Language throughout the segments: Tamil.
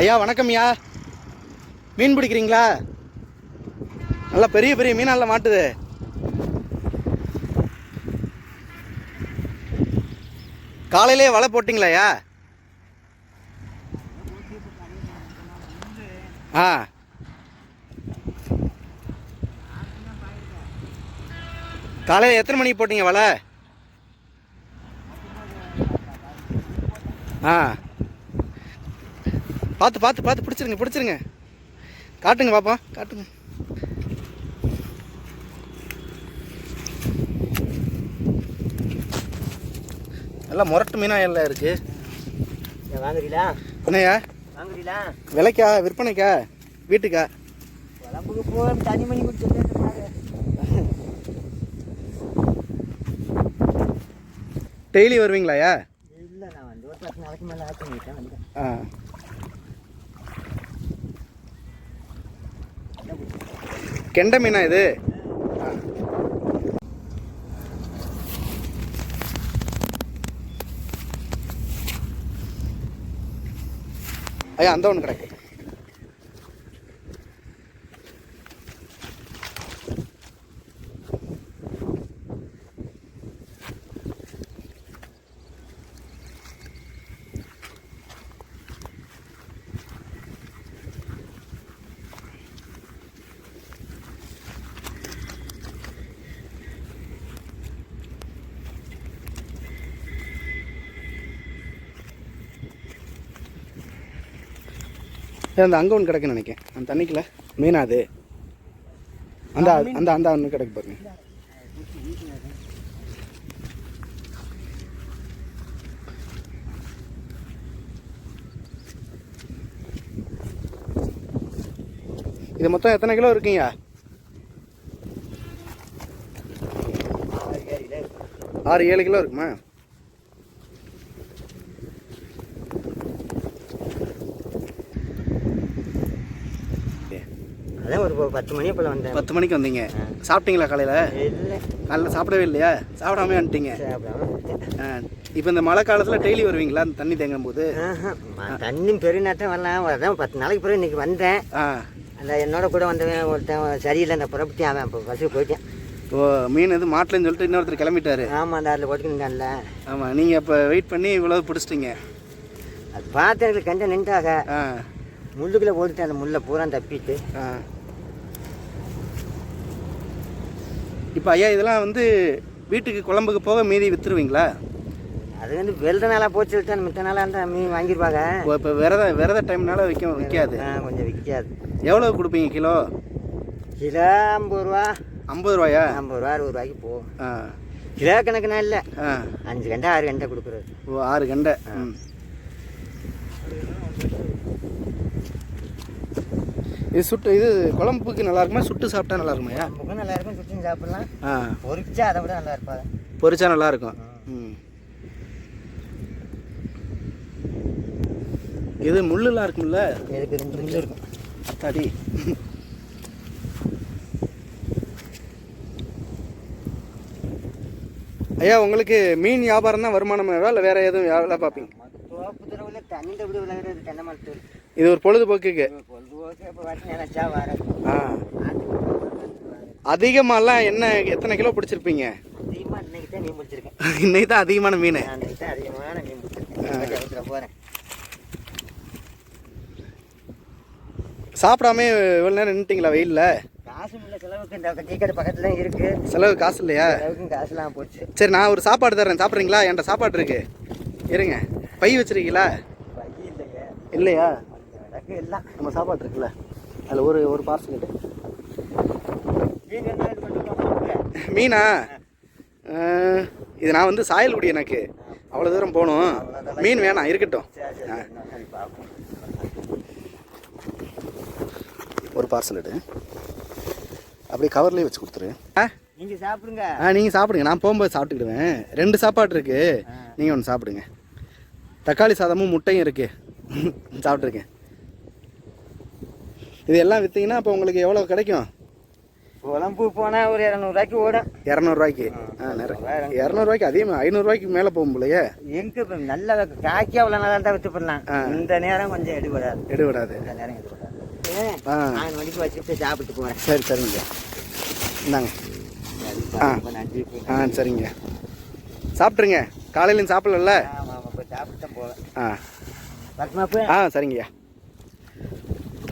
ஐயா வணக்கம்யா மீன் பிடிக்கிறீங்களா? நல்லா பெரிய பெரிய மீனெல்லாம் மாட்டுது. காலையிலே வலை போட்டிங்களாயா ஆ. காலையில் எத்தனை மணிக்கு போட்டீங்க வலை? ஆ. பார்த்து பார்த்து பார்த்து பிடிச்சிருங்க பிடிச்சிருங்க. காட்டுங்க பாப்பா காட்டுங்க. நல்லா முரட்டு மீனாக எல்லாம் இருக்கு. வாங்குறீங்களா? என்னய்யா? வாங்குறீங்களா? விலைக்கா விற்பனைக்கா? வீட்டுக்கா? குழம்புக்கு போக தனி மணி டெய்லி வருவீங்களாயா இல்லை நான் வந்து ஒரு பத்து நாளைக்கு மேலே ஆச்சு ஆ. கெண்டை மீனா இது? ஐயா அந்த ஒன்று கிடக்கு. அந்த அங்கே ஒன்று கிடக்குன்னு நினைக்கிறேன். அந்த தண்ணிக்குள்ள மீனா அது. அந்த அந்த அந்த ஒன்று கிடக்கு பாருங்க இது மொத்தம் எத்தனை கிலோ இருக்குங்க? ஆறு ஏழு கிலோ இருக்குமா? அதான் ஒரு பத்து மணி போல் வந்தேன். பத்து மணிக்கு வந்தீங்க. சாப்பிட்டீங்களா காலையில்? இல்லை. காலைல சாப்பிடவே இல்லையா? சாப்பிடாம வந்துட்டீங்க. இப்போ இந்த மழை காலத்தில் டெய்லி வருவீங்களா? தண்ணி தேங்கும் போது தண்ணி பெரிய நேரத்தில் வரலாம் அதான் பத்து நாளைக்கு பிறகு இன்னைக்கு வந்தேன். அந்த என்னோட கூட வந்தவன் ஒருத்தன் சரியில்லை. அந்த புறப்பட்டு அவன் இப்போ பஸ்ஸுக்கு போயிட்டேன். ஓ மீன் எதுவும் மாட்டலன்னு சொல்லிட்டு இன்னொருத்தர் கிளம்பிட்டாரு. ஆமாம் அந்த அதில் போட்டுக்கிட்டான்ல ஆமாம் நீங்கள் இப்போ வெயிட் பண்ணி இவ்வளவு பிடிச்சிட்டீங்க. அது பார்த்து எனக்கு நின்றாக ஆ. முள்ளுக்குள்ளே ஓடிட்டேன் அந்த முள்ளை பூரா தப்பிட்டு. இப்போ ஐயா இதெல்லாம் வந்து வீட்டுக்கு குழம்புக்கு போக மீதி விற்றுருவீங்களா அது வந்து வெள்ளை நாளாக போச்சு விட்டேன் மித்த நாளாக இருந்தால் மீன் வாங்கியிருப்பாங்க இப்போ விரத விரத டைம்னால விற்க விற்காது. கொஞ்சம் விற்காது. எவ்வளோ கொடுப்பீங்க கிலோ? கிலோ ஐம்பது ரூபா. ஐம்பது ரூபாயா? ஐம்பது ரூபா அறுபது ரூபாய்க்கு போகும். கிலோ கணக்குனா இல்லை. அஞ்சு கண்டை ஆறு கண்டை கொடுக்குறது. ஓ ஆறு கண்டை. இது சுட்டு இது குழம்புக்கு நல்லா இருக்குமா? சுட்டு சாப்பிட்டா நல்லா இருக்குமாயா நல்லா இருக்கும் சுற்றியும் சாப்பிடலாம். ஆ. பொரிச்சா அதை விட நல்லா இருப்பாங்க. பொரிச்சா நல்லா இருக்கும். ம். இது முள்ளுலாம் இருக்கும்ல? இதுக்கு ரெண்டு முள்ளு இருக்கும்? அத்தாடி ஐயா உங்களுக்கு மீன் வியாபாரம் தான் வருமானம் இல்லை வேற எதுவும் வேலை பார்ப்பீங்க? இது ஒரு பொழுதுபோக்குக்கு. ஆ. அதிகமாலாம் என்ன எத்தனை கிலோ பிடிச்சிருப்பீங்க? அதிகமாக இன்னைக்கு தான் தான் அதிகமான மீன். அதிகமான மீன் பிடிச்சிருக்கேன் போகிறேன் சாப்பிடாம இவ்வளோ நேரம் நின்றுட்டீங்களா வெயிலில்? காசு இல்லை செலவுக்கு இந்த டீ கடை இருக்கு செலவு காசு இல்லையா? காசுலாம் போச்சு சரி நான் ஒரு சாப்பாடு தரேன் சாப்பிட்றீங்களா? என்கிட்ட சாப்பாடு இருக்கு. இருங்க. பை வச்சிருக்கீங்களா? இல்லைங்க இல்லையா? எல்லாம். நம்ம சாப்பாடு இருக்குல்ல? அதில் ஒரு ஒரு பார்சல் மீன்? என்ன இது பண்ணிக்கோங்க மீனா இது நான் வந்து சாயல்குடி எனக்கு. அவ்வளோ தூரம் போகணும். மீன் வேணாம் இருக்கட்டும். ஒரு பார்சல் எடு அப்படியே கவர்லேயே வச்சு கொடுத்துரு. ஆ? நீங்க சாப்பிடுங்க. ஆ நீங்கள் சாப்பிடுங்க. நான் போகும்போது சாப்பிட்டுக்கிடுவேன். ரெண்டு சாப்பாடு இருக்கு. நீங்கள் ஒன்று சாப்பிடுங்க. தக்காளி சாதமும் முட்டையும் இருக்கு. சாப்பிட்ருக்கேன் இது எல்லாம் விற்றீங்கன்னா அப்போ உங்களுக்கு எவ்வளோ கிடைக்கும்? குழம்பு போனால் ஒரு இரநூறுவாய்க்கு ஓடும். இரநூறுவாய்க்கு. ஆ நிறைய. இரநூறுவாய்க்கு அதிகமாக ஐநூறுரூவாய்க்கு மேலே போகும் போலையே? எங்க நல்ல காக்கி அவ்வளோ நல்லா தான் வித்து பண்ணலாம் இந்த நேரம் கொஞ்சம் எடுபடாது. எடுவிடாது இந்த நேரம் எடுபடாது. நான் மணிக்கு வச்சுட்டு சாப்பிட்டு போகிறேன் சரி சரிங்க. இந்தாங்க. ஆ. ஆ சரிங்க. சாப்பிட்ருங்க காலையிலையும் சாப்பிடல போவேன். ஆ. ஆ சரிங்கய்யா.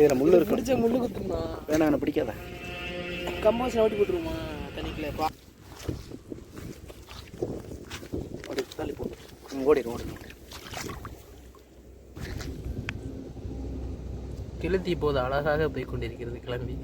இதில் முள் இருக்கும் பிடிச்ச முள்ளு குத்துமா? வேணா எனக்கு பிடிக்காத. கம்மாசி ஓட்டி போட்டுருமா தண்ணிக்குள்ள பா. ஓடி தள்ளி போ ம், ஓடிடும் ஓடிடும் கிளத்தி இப்போது அழகாக போய் கொண்டிருக்கிறது கிளம்பி.